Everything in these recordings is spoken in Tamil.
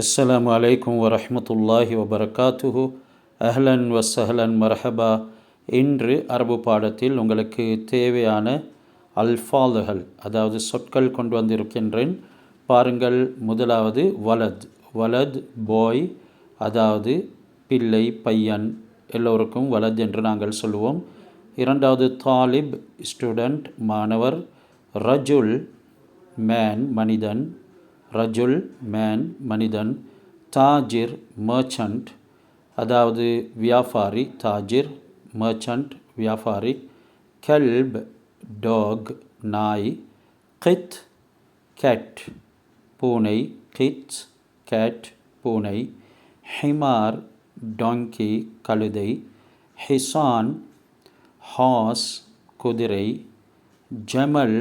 அஸ்ஸலாமு அலைக்கும் الله وبركاته அஹ்லன் وسهلا مرحبا இன்று அரபு பாடத்தில் உங்களுக்கு தேவையான அல்ஃபாலுகள் அதாவது சொற்கள் கொண்டு வந்திருக்கின்றேன். பாருங்கள் முதலாவது வலத் வலத் பாய் அதாவது பிள்ளை பையன் எல்லோருக்கும் வலத் என்று நாங்கள் சொல்லுவோம். இரண்டாவது தாலிப் ஸ்டூடெண்ட் மாணவர் ரஜுல் மேன் மனிதன் ரஜுல் மேன் மனிதன் தாஜிர் மர்ச்சன்ட் அதாவது வியாபாரி தாஜிர் மர்ச்சன்ட் வியாபாரி கெல்ப் டாக் நாய் கித் கேட் பூனை கித் கேட் பூனை ஹிமார் டாங்கி கழுதை ஹிசான் ஹாஸ் குதிரை ஜமல்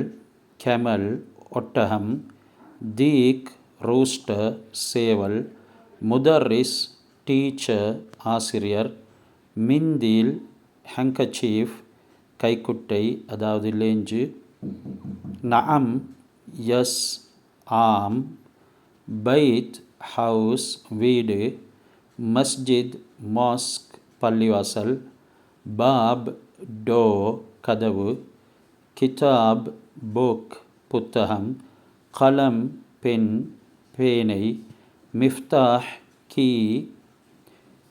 கெமல் ஒட்டகம் தீக் ரூஸ்டர் சேவல் முதர்ரிஸ் டீச்சர் ஆசிரியர் மிந்தில் ஹங்கச்சீஃப் கைக்குட்டை அதாவது லேஞ்சு நஅம் எஸ் ஆம் பைத் ஹவுஸ் வீடு மஸ்ஜித் மாஸ்க் பள்ளிவாசல் பாப் டோ கதவு கிதாப் புக் புத்தகம் கலம் பென் பேனை மிஃப்தாஹ் கீ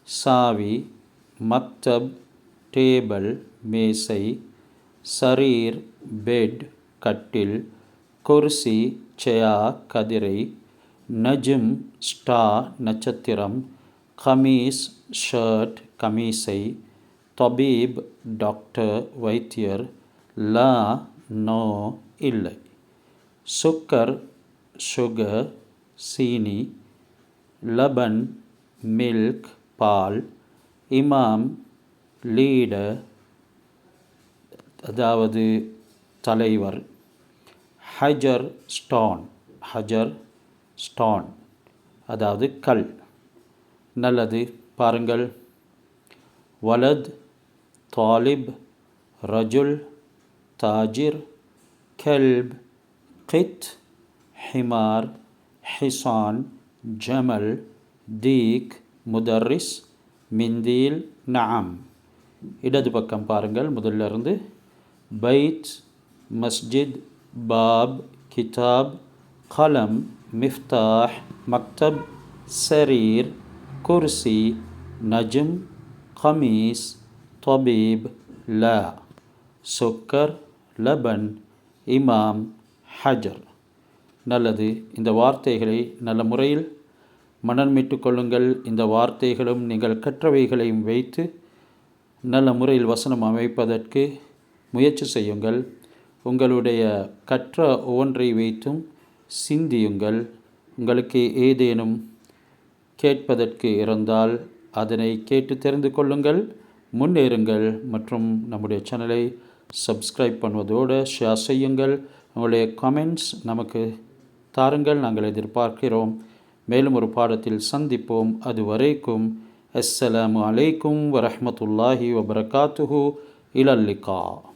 சாவி மக்தப் டேபிள் மேசை சரீர் பெட் கட்டில் குர்சி செயா கதிரை நஜும் ஸ்டா நட்சத்திரம் கமீஸ் ஷர்ட் கமீசை தபீப் டாக்டர் வைத்தியர் லா நோ இல்லை. சுக்கர் சுகர் சீனி லபன் மில்க் பால் இமாம் லீடர் அதாவது தலைவர் ஹஜர் ஸ்டான் ஹஜர் ஸ்டான் அதாவது கல். நல்லது பாருங்கள். வலத் தாலிப் ரஜுல் தாஜிர் கெல்ப் கித் ஹிமார் ஹிசான் ஜமல் தீக் முதர்ரிஸ் மிந்தீல் நஅம் இடது பக்கம் பாருங்கள் முதல்ல இருந்து பைத் மஸ்ஜித் பாப் கிதாப் கலம் மிஃப்தாஹ் மக்தப் சரீர் குர்சி நஜும் கமீஸ் தபீப் லா சுக்கர் லபன் இமாம் ஹஜர். நல்லது இந்த வார்த்தைகளை நல்ல முறையில் மனன்மிட்டு கொள்ளுங்கள். இந்த வார்த்தைகளும் நீங்கள் கற்றவைகளையும் வைத்து நல்ல முறையில் வசனம் அமைப்பதற்கு முயற்சி செய்யுங்கள். உங்களுடைய கற்ற ஒவ்வொன்றை வைத்தும் சிந்தியுங்கள். உங்களுக்கு ஏதேனும் கேட்பதற்கு இருந்தால் அதனை கேட்டு தெரிந்து கொள்ளுங்கள் முன்னேறுங்கள் மற்றும் நம்முடைய சேனலை சப்ஸ்கிரைப் பண்ணுவதோடு ஷேர் செய்யுங்கள். உங்களுடைய கமெண்ட்ஸ் நமக்கு தாருங்கள். நாங்கள் எதிர்பார்க்கிறோம். மேலும் ஒரு பாடத்தில் சந்திப்போம். அது வரைக்கும் அஸ்ஸலாமு அலைக்கும் வரமத்துல்லாஹி வபரகாத்துஹு. இலல்லிகா